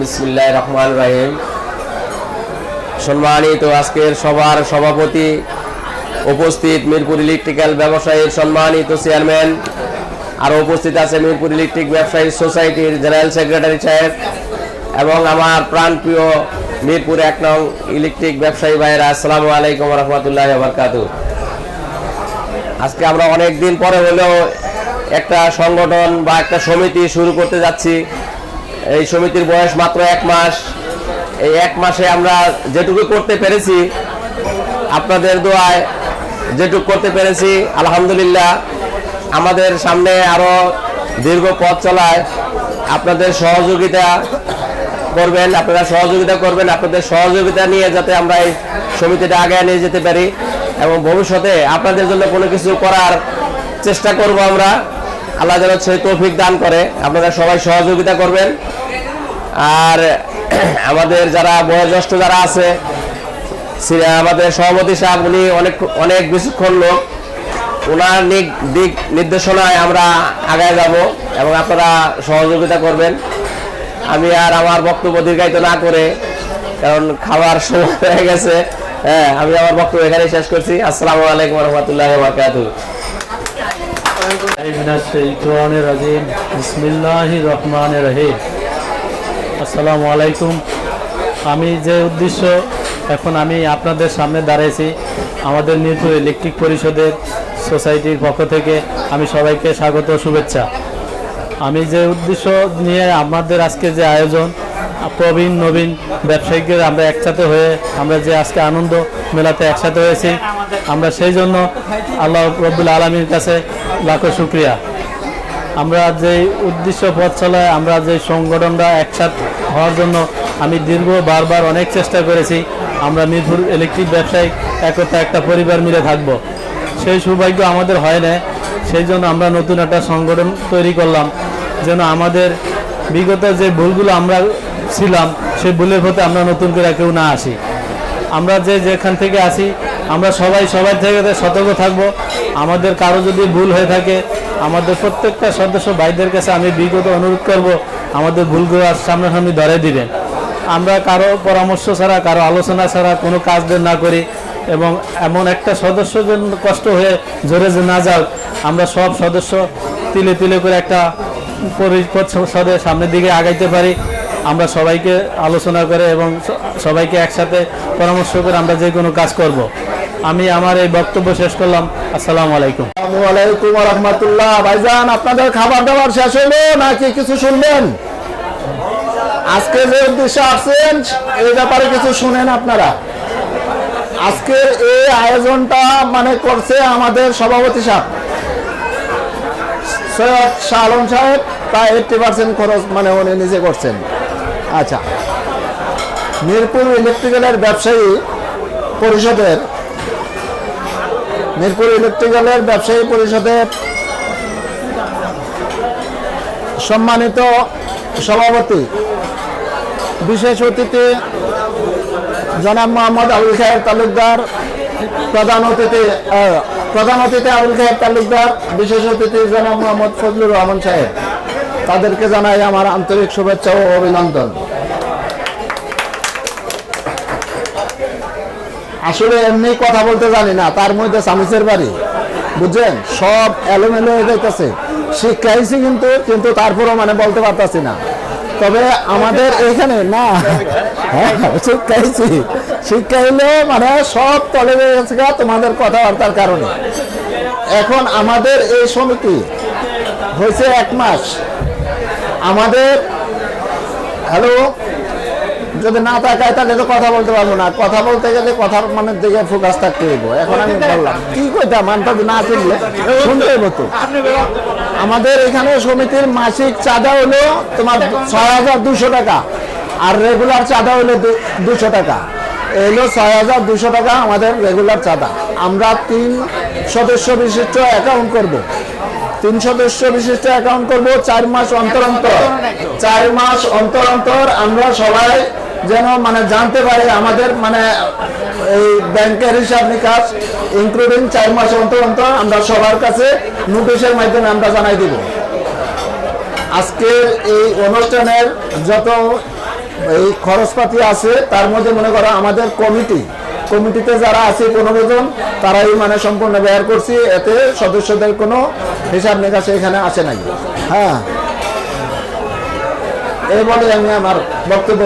বিসমিল্লাহ রহমান রাহিম। সম্মানিত আজকের সবার সভাপতি উপস্থিত মিরপুর ইলেকট্রিক্যাল ব্যবসায়ীর সম্মানিত চেয়ারম্যান। আর উপস্থিত আছে মিরপুর ইলেকট্রিক ব্যবসায়ী সোসাইটির জেনারেল সেক্রেটারি সাহেব এবং আমার প্রাণপ্রিয় মিরপুর এক নং ইলেকট্রিক ব্যবসায়ী ভাইয়েরা, আসসালামু আলাইকুম রহমতুল্লাহ বরকাতু আজকে আমরা অনেক দিন পরে হলেও একটা সংগঠন বা একটা সমিতি শুরু করতে যাচ্ছি। এই সমিতির বয়স মাত্র এক মাস। এই এক মাসে আমরা যেটুকু করতে পেরেছি, আপনাদের দোয়ায় যেটুকু করতে পেরেছি, আলহামদুলিল্লাহ। আমাদের সামনে আরও দীর্ঘ পথ চলায় আপনাদের সহযোগিতা করবেন, আপনারা সহযোগিতা করবেন, আপনাদের সহযোগিতা নিয়ে যাতে আমরা এই সমিতিটা আগে নিয়ে যেতে পারি। এবং ভবিষ্যতে আপনাদের জন্য কোনো কিছু করার চেষ্টা করব আমরা। আল্লাহ যেন সেই তৌফিক দান করে। আপনারা সবাই সহযোগিতা করবেন। আর আমাদের যারা বয়োজ্যেষ্ঠ যারা আছে আমাদের সভাপতি সাহেব, উনি অনেক অনেক বেশিক্ষণ লোক। ওনার দিক নির্দেশনায় আমরা আগায় যাব এবং আপনারা সহযোগিতা করবেন। আমি আর আমার বক্তব্য দীর্ঘায়িত না করে, কারণ খাবার সময় হয়ে গেছে। হ্যাঁ আমি আমার বক্তব্য এখানে শেষ করছি। আসসালামু আলাইকুম রহমতুল্লাহ মিনাশ-শাইতানির আলাইকুম আমি যে উদ্দেশ্য এখন আমি আপনাদের সামনে দাঁড়িয়েছি আমাদের মিরপুর ইলেকট্রিক পরিষদের সোসাইটির পক্ষ থেকে আমি সবাইকে স্বাগত শুভেচ্ছা। আমি যে উদ্দেশ্য নিয়ে আমাদের আজকে যে আয়োজন প্রবীণ, নবীন ব্যবসায়িকদের আমরা একসাথে হয়ে আমরা যে আজকে আনন্দ মেলাতে একসাথে হয়েছি, আমরা সেই জন্য আল্লাহ রব্বুল আলমীর কাছে লাখো শুক্রিয়া। আমরা যে উদ্দেশ্য পথ চলায়, আমরা যে সংগঠনটা একসাথ হওয়ার জন্য আমি দীর্ঘ বারবার অনেক চেষ্টা করেছি, আমরা মিরপুর ইলেকট্রিক ব্যবসায়িক একতা একটা পরিবার মিলে থাকব। সেই সৌভাগ্য আমাদের হয় না সেই জন্য আমরা নতুন একটা সংগঠন তৈরি করলাম, যেন আমাদের বিগত যে ভুলগুলো আমরা ছিলাম, সেই ভুলের প্রতি আমরা নতুন করে কেউ না আসি। আমরা যে যেখান থেকে আসি, আমরা সবাই সবার থেকে সতর্ক থাকব। আমাদের কারও যদি ভুল হয়ে থাকে, আমাদের প্রত্যেকটা সদস্য ভাইদের কাছে আমি বিগত অনুরোধ করব, আমাদের ভুলগুলো সামনাসামনি ধরে দিবেন আমরা কারও পরামর্শ ছাড়া, কারও আলোচনা ছাড়া কোনো কাজ না করি এবং এমন একটা সদস্য যেন কষ্ট হয়ে জোরে যে না যাক, আমরা সব সদস্য তিলে তিলে করে একটা পরিষদে সামনের দিকে আগাইতে পারি। আমরা সবাইকে আলোচনা করে এবং সবাইকে একসাথে পরামর্শ করে আমরা যে কোনো কাজ করব। আমি আমার এই বক্তব্য শেষ করলাম। আসসালামু আলাইকুম। ওয়ালাইকুম রহমতুল্লাহ। ভাইজান, আপনাদের খাবার দাবার শেষ হলো নাকি কিছু শুনবেন? আজকে যে উদ্দেশ্যে আসছেন, এই ব্যাপারে কিছু শুনেন আপনারা। আজকে এই আয়োজনটা মানে করছে আমাদের সভাপতি সাহেব। সৈয়দ শাহ আলম সাহেব, প্রায় এইটটি পার্সেন্ট খরচ মানে উনি নিজে করছেন। আচ্ছা। মিরপুর ইলেকট্রিক্যালের ব্যবসায়ী পরিষদের মিরপুর ইলেকট্রিক্যালের ব্যবসায়ী পরিষদের সম্মানিত সভাপতি, বিশেষ অতিথি জনাব মোহাম্মদ আবুল খায়ের তালুকদার, প্রধান অতিথি প্রধান অতিথি আবুল খায়ের তালুকদার, বিশেষ অতিথি জনাব মোহাম্মদ ফজলুর রহমান সাহেব। তাদেরকে জানাই আমার আন্তরিক শুভেচ্ছা ও অভিনন্দন। আসলে এমনি কথা বলতে জানি না, তার মধ্যে সামিসের বাড়ি, বুঝছেন? সব এলোমেলো হয়ে যাইতেছে। শিক্ষাইছি কিন্তু কিন্তু তারপরও মানে বলতে পারতাছি না। তবে আমাদের এখানে, না হ্যাঁ শিক্ষা শিক্ষাইলে মানে সব তলে গেছে তোমাদের কথাবার্তার কারণে। এখন আমাদের এই সমিতি হয়েছে এক মাস। আমাদের হ্যালো যদি না তাকায় তাহলে তো কথা বলতে পারব না। কথা বলতে গেলে কথার মানে দিকে ফোকাস থাকতে হইব। এখন আমি বললাম, কি কইতাম? মানটা না শুনলে শুনতে হইব তো। আমাদের এখানে সমিতির মাসিক চাঁদা হলো তোমার ছয় হাজার দুশো টাকা, আর রেগুলার চাঁদা হলো দুশো টাকা। এলো ছয় হাজার দুশো টাকা আমাদের রেগুলার চাঁদা। আমরা তিন সদস্য বিশিষ্ট অ্যাকাউন্ট করব। তিন সদস্য বিশিষ্ট অ্যাকাউন্ট করব, চার মাস অন্তর অন্তর। চার মাস অন্তর অন্তর আমরা সবাই যেন মানে জানতে পারি আমাদের মানে এই ব্যাংকের হিসাব নিকাশ ইনক্লুডিং চার মাস অন্তর অন্তর আমরা সবার কাছে নোটিশের মাধ্যমে আমরা জানাই দিব। আজকের এই অনুষ্ঠানের যত এই খরচপাতি আছে, তার মধ্যে মনে করো আমাদের কমিটি কমিটিতে যারা আছে কোনো জন তারাই মানে সম্পূর্ণ ব্যয় করছি, এতে সদস্যদের কোনো হিসাব নিকাশে এখানে আসে নাই। হ্যাঁ। এই বলে আমি আমার বক্তব্য